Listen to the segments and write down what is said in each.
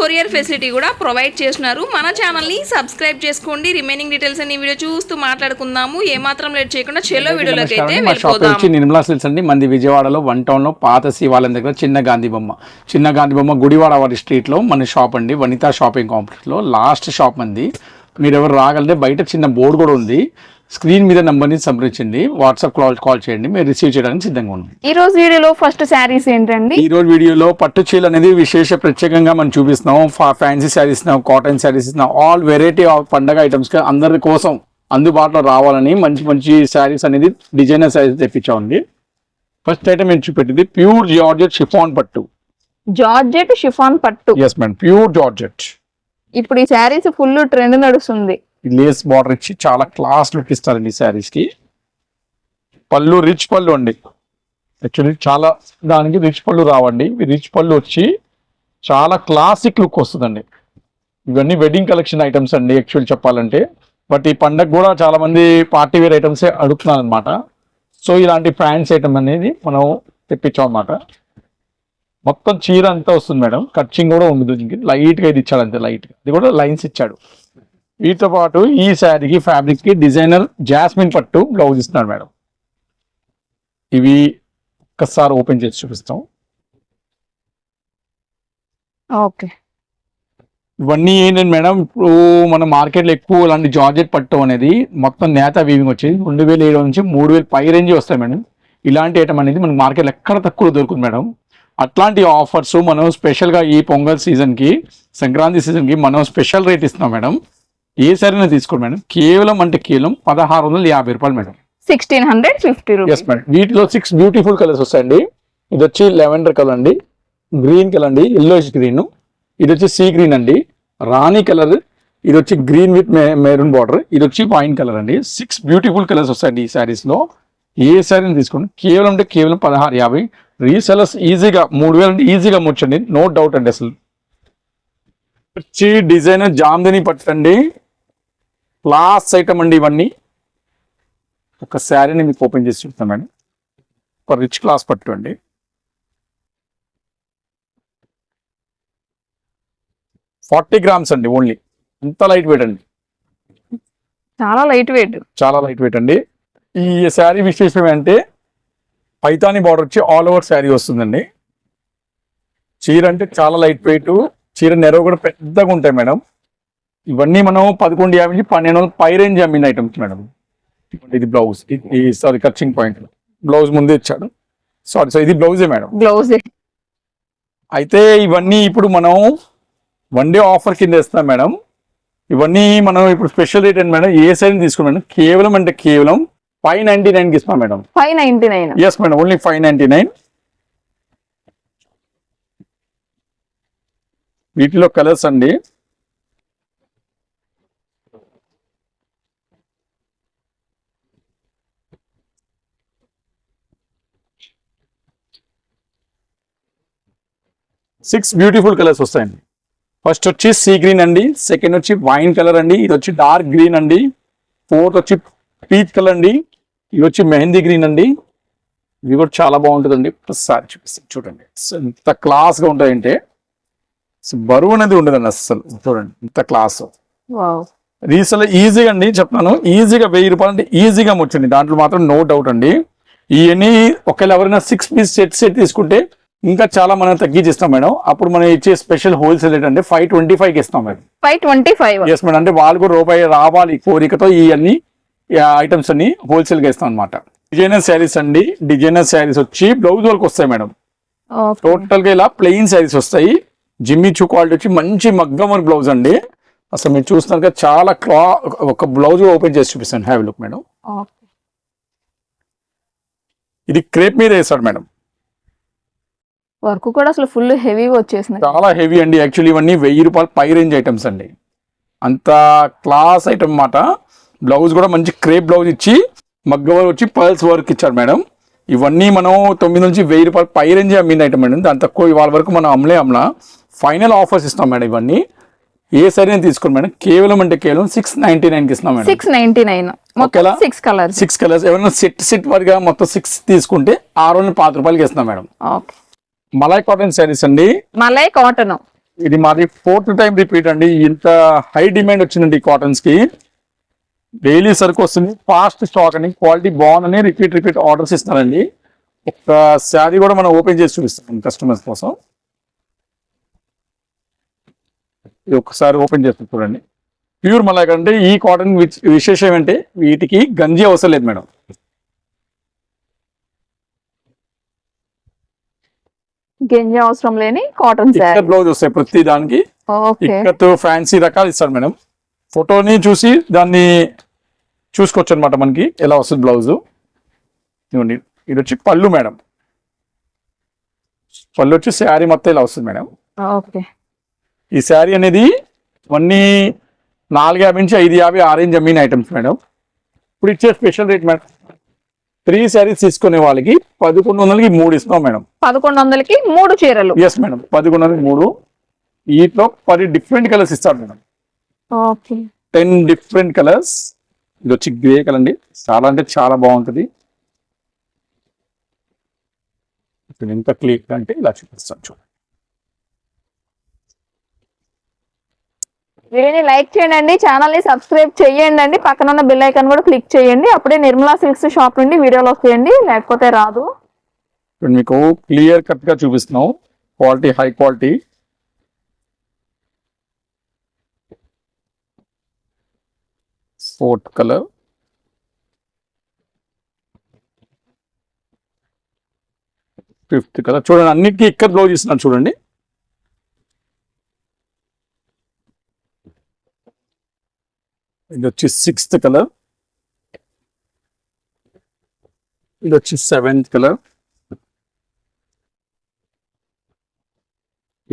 Courier facility కూడా provide చేస్తున్నారు. మన ఛానల్ని సబ్స్క్రైబ్ చేసుకోండి. రిమైనింగ్ డీటెయిల్స్ అన్ని వీడియో చూస్తూ మాట్లాడుకుందాము. ఏమాత్రం లేట్ చేయకుండా చెలో వీడియోలోకి అయితే వెళ్ళిపోదాం నిర్మలా సిల్స్ అండి. మంది విజయవాడలో వన్ టౌన్లో పాత శివాలయం దగ్గర చిన్న గాంధీ బొమ్మ. చిన్న గాంధీ బొమ్మ గుడివాడ వారి స్ట్రీట్లో మన షాప్ అండి. వనితా షాపింగ్ కాంప్లెక్స్లో లాస్ట్ షాప్ మంది. మీరు ఎవరు రాగలితే బయట చిన్న బోర్డు కూడా ఉంది. స్క్రీన్ మీద నంబర్ని సంప్రదించండి వాట్సాప్ కాల్ కాల్ చేయండి మీరు రిసీవ్ చేయడానికి సిద్ధంగా ఉన్నాం. ఈ రోజు వీడియోలో ఫస్ట్ శారీస్ ఏంటండి? ఈ రోజు వీడియోలో పట్టు చీరలు అనేది విశేష ప్రత్యేకంగా మనం చూపిస్తున్నాం. Fancy saris cotton saris all variety of పండగ ఐటమ్స్ అందరి కోసం అందుబాటులో రావాలని మంచి మంచి శారీస్ అనేది డిజైనర్ శారీస్ తెప్పించామండి ఫస్ట్ ఐటమ్ నేను చూపెట్టింది? ప్యూర్ జార్జెట్ షిఫాన్ పట్టు. జార్జెట్ షిఫాన్ పట్టు. ఎస్ మేడం ప్యూర్ జార్జెట్ ఇప్పుడు ఈ శారీస్ ఫుల్ ట్రెండ్ నడుస్తుంది. లేస్ బార్డర్ ఇచ్చి చాలా క్లాస్ లుక్ ఇస్తారండి ఈ పళ్ళు రిచ్ పళ్ళు అండి. యాక్చువల్లీ చాలా దానికి రిచ్ పళ్ళు రావండి. రిచ్ పళ్ళు వచ్చి చాలా క్లాసిక్ లుక్ వస్తుందండి. ఇవన్నీ వెడ్డింగ్ కలెక్షన్ ఐటమ్స్ అండి యాక్చువల్ చెప్పాలంటే. బట్ ఈ పండగ కూడా చాలామంది పార్టీ వేర్ ఐటమ్స్ అడుగుతున్నారు అనమాట సో ఇలాంటి ఫ్యాన్స్ ఐటమ్ అనేది మనం తెప్పించాం అనమాట మొత్తం చీర అంతా వస్తుంది మేడం. కట్చింగ్ కూడా ఉంది దీనికి. లైట్గా ఇది ఇచ్చాడు అంతే లైట్గా అది ఇది కూడా లైన్స్ ఇచ్చాడు. వీటితో పాటు ఈ శారీకి ఫ్యాబ్రిక్కి డిజైనర్ జాస్మిన్ పట్టు బ్లౌజ్ ఇస్తున్నాడు మేడం. ఇవి ఒక్కసారి ఓపెన్ చేసి చూపిస్తాం. ఓకే. ఇవన్నీ ఏంటంటే మేడం ఇప్పుడు మన మార్కెట్లో ఎక్కువ ఇలాంటి జార్జెట్ పట్టు అనేది మొత్తం నేత వీవింగ్ వచ్చేది. రెండు వేల ఏడు నుంచి మూడు వేలు పై రేంజ్ వస్తాయి మేడం. ఇలాంటి ఐటమ్ అనేది మనకి మార్కెట్లో ఎక్కడ తక్కువ దొరుకుతుంది మేడం. అట్లాంటి ఆఫర్స్ మనం స్పెషల్గా ఈ పొంగల్ సీజన్కి సంక్రాంతి సీజన్కి మనం స్పెషల్ రేట్ ఇస్తున్నాం మేడం. ఏ సరైనా తీసుకోండి మేడం. కేవలం అంటే కేవలం పదహారు వందల యాభై రూపాయలు madam. Sixteen hundred fifty rupees. Madam. వీటిలో సిక్స్ బ్యూటిఫుల్ కలర్స్ వస్తాయండి. ఇది వచ్చి లెవెండర్ కలర్ అండి. గ్రీన్ కలర్ అండి. ఎల్లోయిష్ గ్రీన్ ఇది వచ్చి సీ గ్రీన్ అండి. రాణి కలర్ ఇది వచ్చి గ్రీన్ విత్ మెరూన్ బార్డర్ ఇది వచ్చి వైన్ కలర్ అండి. సిక్స్ బ్యూటిఫుల్ కలర్స్ వస్తాయండి ఈ శారీస్లో. ఏ శారీని తీసుకోండి. కేవలం అంటే కేవలం పదహారు యాభై. రీసెలర్స్ ఈజీగా మూడు వేలు అంటే ఈజీగా ముచ్చండి నో డౌట్ అండి అసలు. వచ్చి డిజైనర్ జామ్దని పట్టండి క్లాస్ ఐటమ్ అండి ఇవన్నీ. ఒక శారీని మీకు ఓపెన్ చేసి చూస్తాం మేడం. ఒక రిచ్ క్లాస్ పట్టు అండి. ఫార్టీ గ్రామ్స్ అండి ఓన్లీ. ఇంత లైట్ వెయిట్ అండి. చాలా లైట్ వెయిట్ చాలా లైట్ వెయిట్ అండి. ఈ శారీ విశేషం ఏంటంటే పైతాని బార్డర్ వచ్చి ఆల్ ఓవర్ శారీ వస్తుందండి. చీర అంటే చాలా లైట్ వెయిట్ చీర నెరవ కూడా పెద్దగా ఉంటాయి మేడం. ఇవన్నీ మనం పదకొండు యాభై నుంచి పన్నెండు వందల పై రేంజ్ అమ్మిన ఐటమ్స్ మేడం. ఇది బ్లౌజ్ ఇది సారీ కచ్చింగ్ పాయింట్ బ్లౌజ్ ముందే ఇచ్చాడు. సారీ సార్ ఇది బ్లౌజే మేడం? బ్లౌజ్ అయితే ఇవన్నీ ఇప్పుడు మనం వన్ డే ఆఫర్ కింద ఇస్తాం మేడం. ఇవన్నీ మనం ఇప్పుడు స్పెషల్ రేట్ అండి మేడం ఏ సైజ్ తీసుకున్నాం మేడం? కేవలం అంటే కేవలం ఫైవ్ నైన్టీ నైన్కి ఇస్తాం madam. Five ninety nine yes madam only five ninety nine వీటిలో కలర్స్ అండి. సిక్స్ బ్యూటిఫుల్ కలర్స్ వస్తాయండి. ఫస్ట్ వచ్చి సీ గ్రీన్ అండి. సెకండ్ వచ్చి వైన్ కలర్ అండి. ఇది వచ్చి డార్క్ గ్రీన్ అండి. ఫోర్త్ వచ్చి పీచ్ కలర్ అండి. ఇది వచ్చి మెహందీ గ్రీన్ అండి. ఇవి కూడా చాలా బాగుంటుందండి. ఒకసారి చూపిస్తాను. చూడండి. ఎంత క్లాస్గా ఉంటాయంటే బరువు అనేది ఉండదండి అసలు చూడండి ఇంత క్లాస్ వావ్ రీసెల్ ఈజీగా అండి చెప్తాను ఈజీగా వెయ్యి రూపాయలు అంటే ఈజీగా ముచ్చండి. దాంట్లో మాత్రం నో డౌట్ అండి. ఇవన్నీ ఒకవేళ ఎవరైనా సిక్స్ పీస్ సెట్ సెట్ తీసుకుంటే ఇంకా చాలా మనం తగ్గించిస్తాం మేడం. అప్పుడు మనం ఇచ్చే స్పెషల్ హోల్సేల్ రేట్ అంటే ఫైవ్ ట్వంటీ ఫైవ్కి ఇస్తాం madam. Five twenty five. Yes madam అంటే వాళ్ళు కూడా రూపాయి రావాలి కోరికతో ఈ అన్ని ఐటమ్స్ అన్ని హోల్సేల్గా ఇస్తాం అనమాట డిజైనర్ శారీస్ అండి. డిజైనర్ శారీస్ వచ్చి బ్లౌజ్ వర్క్ వస్తాయి మేడం. టోటల్గా ఇలా ప్లెయిన్ శారీస్ వస్తాయి. జిమ్మి చూ క్వాలిటీ వచ్చి మంచి మగ్గం వర్క్ బ్లౌజ్ అండి. అసలు మీరు చూస్తున్నారు కదా చాలా క్లా ఒక బ్లౌజ్ ఓపెన్ చేసి చూపిస్తాను. Have look madam. ఇది క్రేప్ మీద వేస్తాడు మేడం. వర్క్ కూడా అసలు ఫుల్ హెవీగా వచ్చేసినాయి. చాలా హెవీ అండి. యాక్చువల్లీ ఇవన్నీ వెయ్యి రూపాయలు పై రేంజ్ ఐటమ్స్ అండి. అంత క్లాస్ ఐటమ్ మాట బ్లౌజ్ కూడా మంచి క్రేప్ బ్లౌజ్ ఇచ్చి మగ్గ వర్క్ వచ్చి పర్ల్స్ వర్క్ ఇచ్చారు మేడం. ఇవన్నీ మనం తొమ్మిది నుంచి వెయ్యి రూపాయలు పై రేంజ్ అమ్మిన ఐటమ్ మేడం దాని తక్కువ ఇవాళ వరకు మనం అమ్మలే అమ్మలా. ఫైనల్ ఆఫర్స్ ఇస్తాం మేడం ఇవన్నీ. ఏ సరే తీసుకోండి మేడం. కేవలం అంటే కేవలం సిక్స్ నైన్టీ నైన్కి ఇస్తున్నాం madam. Six ninety nine six colours six colours ఎవరైనా సెట్ సెట్ వరగా మొత్తం సిక్స్ తీసుకుంటే ఆరు వందల పాత రూపాయలకి ఇస్తున్నాం madam. Okay malai cotton sarees అండి. మలై కాటన్. ఇది మాది ఫోర్త్ టైం రిపీట్ అండి. ఇంత హై డిమాండ్ వచ్చిందండి కాటన్స్కి. డైలీ సరుకు వస్తుంది. ఫాస్ట్ స్టాక్ అండి. క్వాలిటీ బాగుందని రిపీట్ రిపీట్ ఆర్డర్స్ ఇస్తానండి ఒక శారీ కూడా మనం ఓపెన్ చేసి చూపిస్తాం కస్టమర్స్ కోసం. ఇది ఒకసారి ఓపెన్ చేస్తాం చూడండి. ప్యూర్ మలాయ్ అంటే ఈ కాటన్ విశేషం ఏంటంటే వీటికి గంజి అవసరం లేదు మేడం. గింజ అవసరం లేని కాటన్ శారీ. బ్లౌజ్ వస్తాయి ప్రతి దానికి. ఇక్కత్ ఫ్యాన్సీ రకాలు ఇస్తారు మేడం. ఫోటోని చూసి దాన్ని చూసుకోవచ్చు అనమాట మనకి. ఎలా వస్తుంది బ్లౌజ్ ఇవ్వండి ఇది వచ్చి పళ్ళు మేడం. పళ్ళు వచ్చి శారీ మొత్తం ఇలా వస్తుంది మేడం. ఓకే. ఈ శారీ అనేది ఇవన్నీ నాలుగు యాభై నుంచి ఐదు యాభై ఆరెంజ్ అమ్మిన ఐటమ్స్ మేడం. ఇప్పుడు ఇచ్చే special rate madam. Three sarees తీసుకునే వాళ్ళకి పదకొండు వందలకి మూడు ఇస్తున్నాం మేడం. పదకొండు వందలకి మూడు చీరలు. Yes madam. పదకొండు వందలకి మూడు. వీటిలో పది డిఫరెంట్ కలర్స్ ఇస్తారు madam. Okay. Ten different colours ఇది వచ్చి గ్రే కలర్ అండి. చాలా అంటే చాలా బాగుంటుంది. ఎంత క్లియర్ అంటే ఇలా చూపిస్తాను చూడండి. వీడియోని లైక్ చేయండి ఛానల్ని సబ్స్క్రైబ్ చేయండి అండి పక్కన ఉన్న బిల్ ఐకాన్ కూడా క్లిక్ చేయండి అప్పుడే నిర్మలా సిల్క్స్ షాప్ నుండి వీడియోలు వస్తాయండి లేకపోతే రాదు. ఇప్పుడు మీకు క్లియర్ కట్గా చూపిస్తున్నాం quality high quality fourth colour fifth colour చూడండి అన్నిటికీ ఇక్కడ బ్లౌజ్ ఇస్తున్నాను చూడండి. ఇది వచ్చి సిక్స్త్ కలర్ ఇది వచ్చి సెవెంత్ కలర్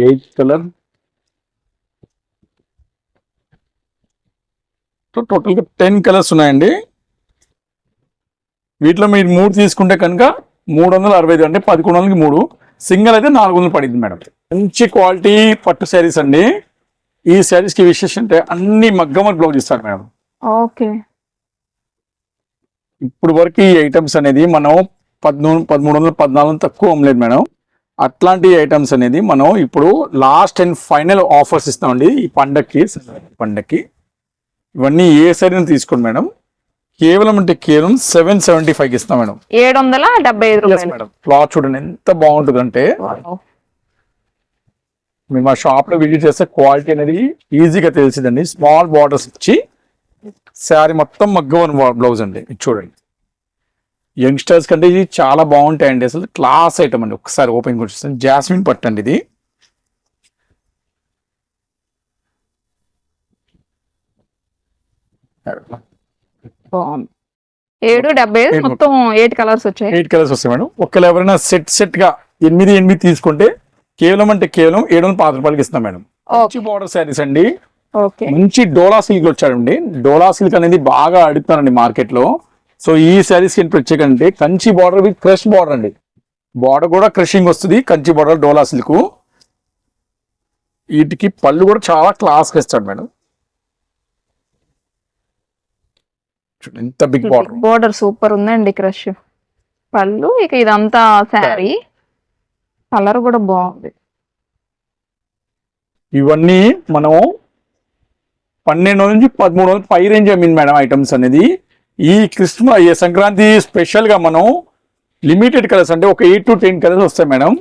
ఎయిత్ కలర్ టోటల్గా టెన్ కలర్స్ ఉన్నాయండి. వీటిలో మీరు మూడు తీసుకుంటే కనుక మూడు వందల అరవై ఐదు అంటే పదకొండు వందలకి మూడు. సింగిల్ అయితే నాలుగు వందలు పడింది మేడం. మంచి క్వాలిటీ పట్టు శారీస్ అండి. ఈ శారీస్కి విశేషం అంటే అన్ని మగ్గమల్ బ్లౌజ్ ఇస్తారు మేడం. ఓకే. ఇప్పుడు వరకు ఈ ఐటమ్స్ అనేది మనం పద్మూడు పదమూడు వందలు పద్నాలుగు వందలు తక్కువ అమ్మలేదు మేడం. అట్లాంటి ఐటమ్స్ అనేది మనం ఇప్పుడు లాస్ట్ అండ్ ఫైనల్ ఆఫర్స్ ఇస్తామండి. ఈ పండక్కి పండక్కి. ఇవన్నీ ఏ సరైన తీసుకోండి మేడం. కేవలం అంటే కేవలం సెవెన్ సెవెంటీ ఫైవ్కి ఇస్తాం మేడం. ఏడు వందల డెబ్బై ఐదు మేడం. క్లాత్ చూడండి ఎంత బాగుంటుందంటే Wow. మేము ఆ షాప్లో విజిట్ చేస్తే క్వాలిటీ అనేది ఈజీగా తెలిసిందండి. స్మాల్ బార్డర్స్ ఇచ్చి శారీ మొత్తం మగ్గవన్ బ్లౌజ్ అండి. ఇది చూడండి. యంగ్స్టర్స్ కంటే ఇది చాలా బాగుంటాయండి. అసలు క్లాస్ ఐటమ్ అండి. ఒకసారి ఓపెన్ చూస్తాను జాస్మిన్ పట్టు అండి ఇది. ఏడు డెబ్బై మొత్తం ఎయిట్ కలర్స్ వచ్చాయి. ఎయిట్ కలర్స్ వస్తాయి మేడం. ఒకవేళ ఎవరైనా సెట్ సెట్గా ఎనిమిది ఎనిమిది తీసుకుంటే కేవలం అంటే కేవలం ఏడు వందల పాత రూపాయలకి ఇస్తాం మేడం. మంచి బార్డర్ శారీస్ అండి. మంచి డోలా సిల్క్ వచ్చాడండి. డోలా సిల్క్ అనేది బాగా అడుగుతారండి మార్కెట్లో. సో ఈ శారీస్కి ప్రత్యేక అంటే Kanchi border with crush border అండి. బార్డర్ కూడా క్రషింగ్ వస్తుంది కంచి బార్డర్ డోలా సిల్క్ వీటికి పళ్ళు కూడా చాలా క్లాస్గా ఇస్తాడు మేడం. ఎంత బిగ్ బార్డర్ బోర్డర్ సూపర్ ఉందండి క్రష్ పళ్ళు ఇక ఇదంతా శారీ కలర్ కూడా బాగుంది. ఇవన్నీ మనం పన్నెండు నుంచి పదమూడు వందల పై రేంజ్ అమ్మింది మేడం ఐటమ్స్ అనేది. ఈ క్రిస్మస్ ఈ సంక్రాంతి స్పెషల్గా మనం లిమిటెడ్ కలర్స్ అంటే ఒక ఎయిట్ టు టెన్ కలర్స్ వస్తాయి మేడం.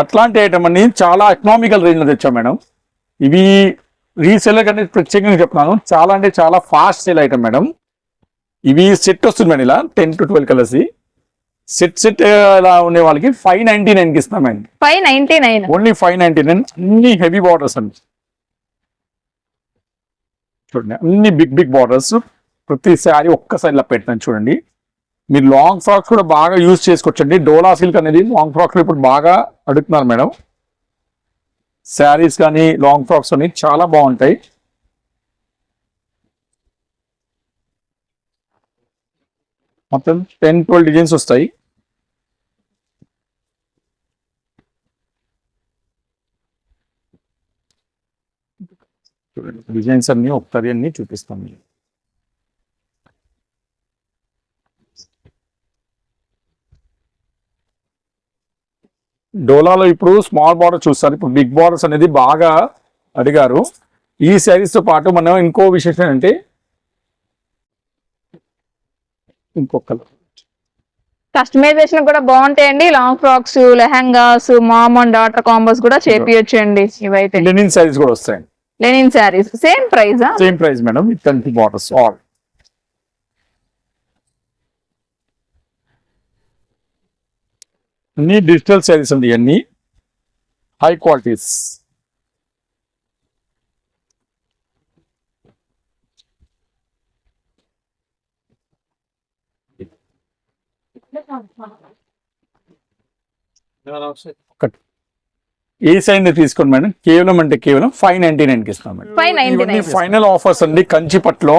అట్లాంటి ఐటమ్ అన్ని చాలా ఎకనామికల్ రేంజ్లో తెచ్చాం మేడం. ఇవి రీసెలర్ కంటే ప్రత్యేకంగా చెప్తున్నాను. చాలా అంటే చాలా ఫాస్ట్ సేల్ ఐటమ్ మేడం. ఇవి సెట్ వస్తుంది మేడం ఇలా ten to twelve colours set set ఇలా ఉండే వాళ్ళకి ఫైవ్ నైన్టీ నైన్కి ఇస్తాం madam five ninety nine only five ninety nine అన్ని హెవీ బార్డర్స్ అండి. చూడండి అన్ని బిగ్ బిగ్ బార్డర్స్ ప్రతి శారీ ఒక్కసారి ఇలా పెట్టాను చూడండి. మీరు లాంగ్ ఫ్రాక్స్ కూడా బాగా యూజ్ చేసుకోవచ్చండి. డోలా సిల్క్ అనేది లాంగ్ ఫ్రాక్స్ ఇప్పుడు బాగా అడుగుతున్నారు మేడం. శారీస్ కానీ లాంగ్ ఫ్రాక్స్ అని చాలా బాగుంటాయి. మొత్తం టెన్ ట్వెల్వ్ డిజైన్స్ వస్తాయి. డిజైన్స్ అన్ని ఒకసారి అన్ని చూపిస్తాను మీకు. డోలాలో ఇప్పుడు స్మాల్ బార్డర్ చూస్తారు. ఇప్పుడు బిగ్ బార్డర్స్ అనేది బాగా అడిగారు. ఈ శారీస్తో పాటు మనం ఇంకో విశేషం అంటే ఇంకొక కస్టమైజేషన్ కూడా బాగుంటాయండి. Long frocks lehengas mom and daughter combos కూడా చేపియొచ్చండి ఇవైతే. లెనిన్ శారీస్ కూడా వస్తాయి linen saris same price same price madam with కంటి బార్డర్స్ ఆల్ అన్ని డిజిటల్ శారీస్ అండి అన్ని హై క్వాలిటీస్ ఏ సైన్ తీసుకోండి మేడం? కేవలం అంటే కేవలం ఫైవ్ నైన్టీ నైన్కి ఇస్తాం మేడం. ఫైనల్ ఆఫర్స్ అండి. కంచిపట్లో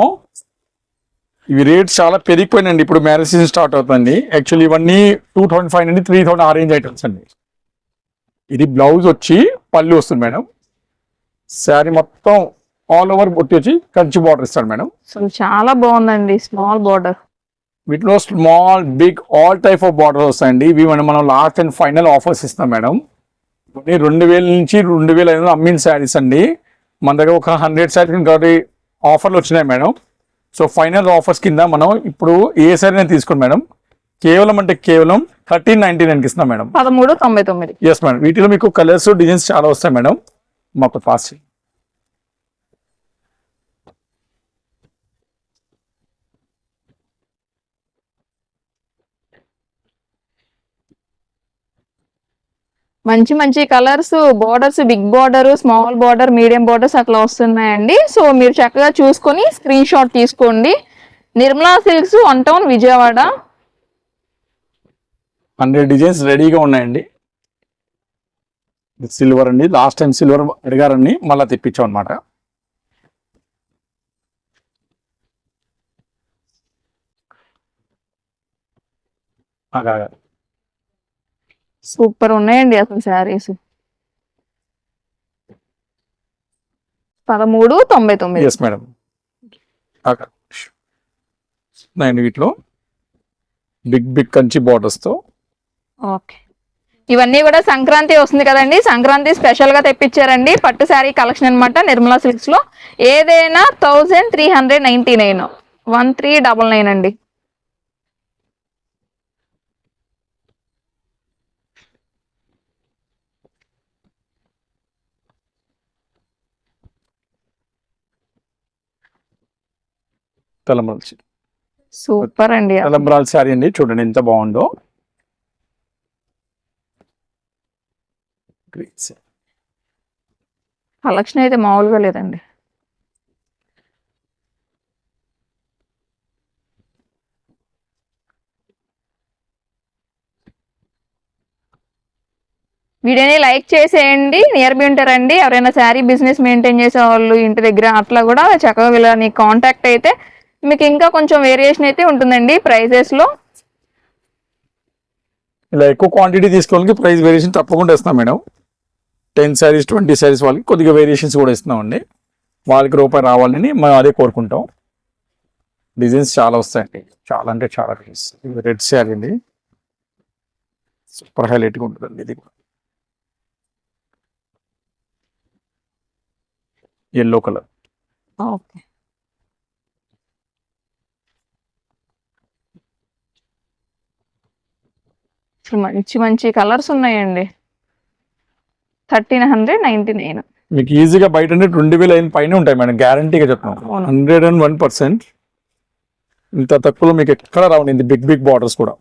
ఇవి రేట్స్ చాలా పెరిగిపోయినండి ఇప్పుడు మ్యారేజ్ సీజన్ స్టార్ట్ అవుతుంది. యాక్చువల్లీ ఇవన్నీ టూ థౌసండ్ ఫైవ్ నుండి త్రీ థౌసండ్ ఆ రేంజ్ ఐటమ్స్ అండి. ఇది బ్లౌజ్ వచ్చి పళ్ళు వస్తుంది మేడం. శారీ మొత్తం ఆల్ ఓవర్ బొట్టి వచ్చి కంచి బార్డర్ ఇస్తాడు మేడం. చాలా బాగుందండి. Small border. వీటిలో small big all type of border వస్తాయండి. ఇవి మనం మనం లాస్ట్ అండ్ ఫైనల్ ఆఫర్స్ ఇస్తాం మేడం. ఇవన్నీ రెండు వేల నుంచి రెండు వేల ఐదు వందలు అమ్మిన శారీస్ అండి. మన దగ్గర ఒక హండ్రెడ్ శారీస్ కాబట్టి ఆఫర్లు వచ్చినాయి మేడం. సో ఫైనల్ ఆఫర్స్ కింద మనం ఇప్పుడు ఏ శారీ తీసుకోండి మేడం. కేవలం అంటే కేవలం థర్టీన్ నైన్టీ నైన్కి ఇస్తున్నాం మేడం. పదమూడు తొంభై తొమ్మిది. ఎస్ మేడం వీటిలో మీకు కలర్స్ డిజైన్స్ చాలా వస్తాయి మేడం. మాకు ఫాస్ట్ మంచి మంచి colours borders big border small border medium borders అట్లా వస్తున్నాయండి. సో మీరు చక్కగా చూసుకొని స్క్రీన్ షాట్ తీసుకోండి. Nirmala silks one town Vijayawada. Hundred designs రెడీగా ఉన్నాయండి. సిల్వర్ అండి. లాస్ట్ టైం సిల్వర్ అడిగారండి మళ్ళీ తెప్పించాం అనమాట సూపర్ ఉన్నాయండి అసలు శారీస్. పదమూడు తొంభై తొమ్మిది. ఎస్ మేడం నేను వీటిలో. బిగ్ బిగ్ కంచి borders తో. ఓకే ఇవన్నీ కూడా సంక్రాంతి వస్తుంది కదండి. సంక్రాంతి స్పెషల్గా తెప్పించారండి. పట్టు శారీ కలెక్షన్ అన్నమాట నిర్మలా సిల్క్స్లో ఏదైనా thousand three hundred ninety nine one three double nine అండి. తలంబ్రాల చీర. సూపర్ అండి తలంబ్రాల శారీ అండి చూడండి ఎంత బాగుందో. కలెక్షన్ అయితే మామూలుగా లేదండి వీడియోని లైక్ చేసేయండి నియర్ బై ఉంటారండి ఎవరైనా శారీ బిజినెస్ మెయింటైన్ చేసే వాళ్ళు ఇంటి దగ్గర అట్లా కూడా చక్కగా వీళ్ళని కాంటాక్ట్ అయితే మీకు ఇంకా కొంచెం వేరియేషన్ అయితే ఉంటుందండి ప్రైజెస్లో. ఇలా ఎక్కువ క్వాంటిటీ తీసుకోవడానికి ప్రైస్ వేరియేషన్ తప్పకుండా ఇస్తాం madam. Ten saris twenty saris వాళ్ళకి కొద్దిగా వేరియేషన్స్ కూడా ఇస్తున్నామండి. వాళ్ళకి రూపాయి రావాలని మనం అదే కోరుకుంటాం. డిజైన్స్ చాలా వస్తాయండి. చాలా అంటే చాలా డిజైన్స్ ఇది రెడ్ శారీ అండి. సూపర్ హైలైట్గా ఉంటుందండి ఇది ఎల్లో కలర్ ఓకే. మంచి మంచి కలర్స్ ఉన్నాయండి. Thirteen hundred ninety nine. మీకు ఈజీగా బయట అంటే రెండు వేల ఐదు పైన ఉంటాయి మేడం గ్యారంటీగా చెప్తున్నాం. Hundred and one percent. ఇంత తక్కువలో మీకు ఎక్కడ రావండి బిగ్ బిగ్ బార్డర్స్ కూడా.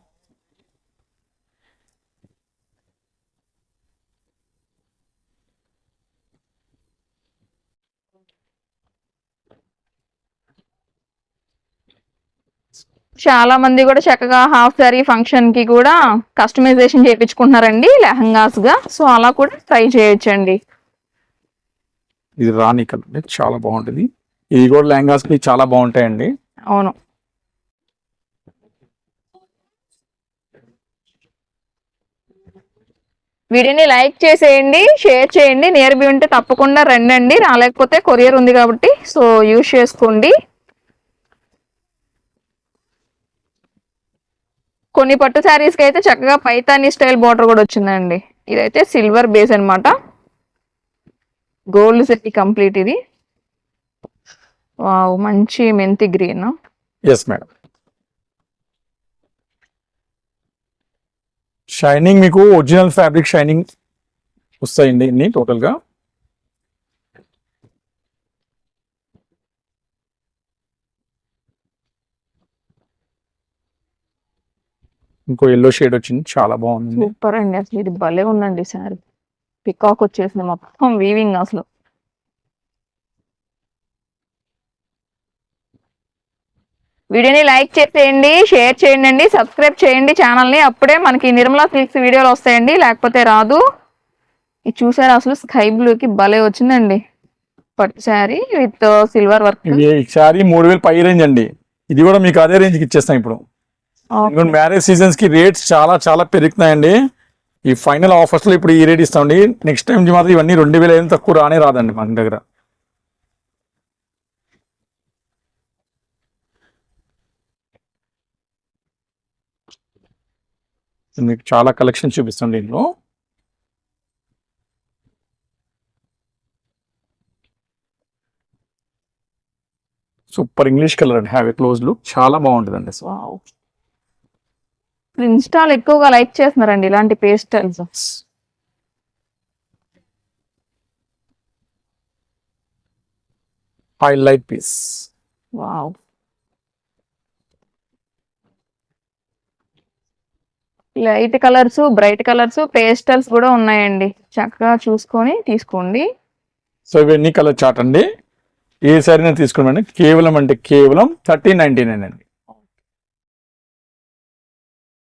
చాలా మంది కూడా చక్కగా హాఫ్ సారీ ఫంక్షన్కి కూడా కస్టమైజేషన్ చేయించుకుంటున్నారండి లెహంగాస్గా. సో అలా కూడా ట్రై చేయొచ్చండి. ఇది రాణి కలర్ చాలా బాగుంటుంది. ఇది కూడా లెహంగాస్కి చాలా బాగుంటాయండి. అవును. వీడియోని లైక్ చేసేయండి షేర్ చేయండి నియర్ బి ఉంటే తప్పకుండా రండి రాలేకపోతే కొరియర్ ఉంది కాబట్టి సో యూజ్ చేసుకోండి. కొన్ని పట్టు శారీస్కి అయితే చక్కగా పైతాని స్టైల్ బార్డర్ కూడా వచ్చిందండి. ఇదైతే సిల్వర్ బేస్ అన్నమాట. గోల్డ్ సెట్ కంప్లీట్ ఇది. వావ్ మంచి మెంతి గ్రీన్ ఎస్ మేడం షైనింగ్ మీకు ఒరిజినల్ ఫ్యాబ్రిక్ షైనింగ్ వస్తాయండి ఇన్ని టోటల్గా ఇంకో ఎల్లో షేడ్ వచ్చింది. చాలా బాగుంది. సూపర్ అండి. అసలు ఇది భలే ఉందండి సారీ. పికాక్ వచ్చేసింది మొత్తం వీవింగ్ అసలు. వీడియోని లైక్ చేసేయండి షేర్ చేయండి అండి సబ్స్క్రైబ్ చేయండి ఛానల్ని. అప్పుడే మనకి నిర్మలా సిల్క్స్ వీడియోలు వస్తాయండి. లేకపోతే రాదు. ఇది చూసారు అసలు? స్కై బ్లూకి భలే వచ్చిందండి. పట్టు శారీ విత్ సిల్వర్ వర్క్ ఇది ఈసారి మూడు వేలు పై రేంజ్ అండి. ఇది కూడా మీకు అదే రేంజ్కి ఇచ్చేస్తాం ఇప్పుడు. మ్యారేజ్ సీజన్స్కి రేట్స్ చాలా చాలా పెరుగుతున్నాయండి ఈ ఫైనల్ ఆఫర్స్లో ఇప్పుడు ఈ రేట్ ఇస్తామండి. నెక్స్ట్ టైం మాత్రం ఇవన్నీ రెండు వేల ఐదు తక్కువ రానే రాదండి మన దగ్గర. మీకు చాలా కలెక్షన్ చూపిస్తాం దీంట్లో. సూపర్ ఇంగ్లీష్ కలర్ అండి. హ్యావ్ ఏ క్లోజ్ లుక్ చాలా బాగుంటుందండి. సో ఇన్స్టాల్ ఎక్కువగా లైక్ చేస్తున్నారండి ఇలాంటి pastels. Highlight piece wow light colours bright colours pastels కూడా ఉన్నాయండి. చక్కగా చూసుకొని తీసుకోండి. సో ఇవన్నీ కలర్ చార్ట్ అండి? ఏ సారీ తీసుకున్నామండి? కేవలం అంటే కేవలం థర్టీన్ నైన్టీ నైన్ అండి.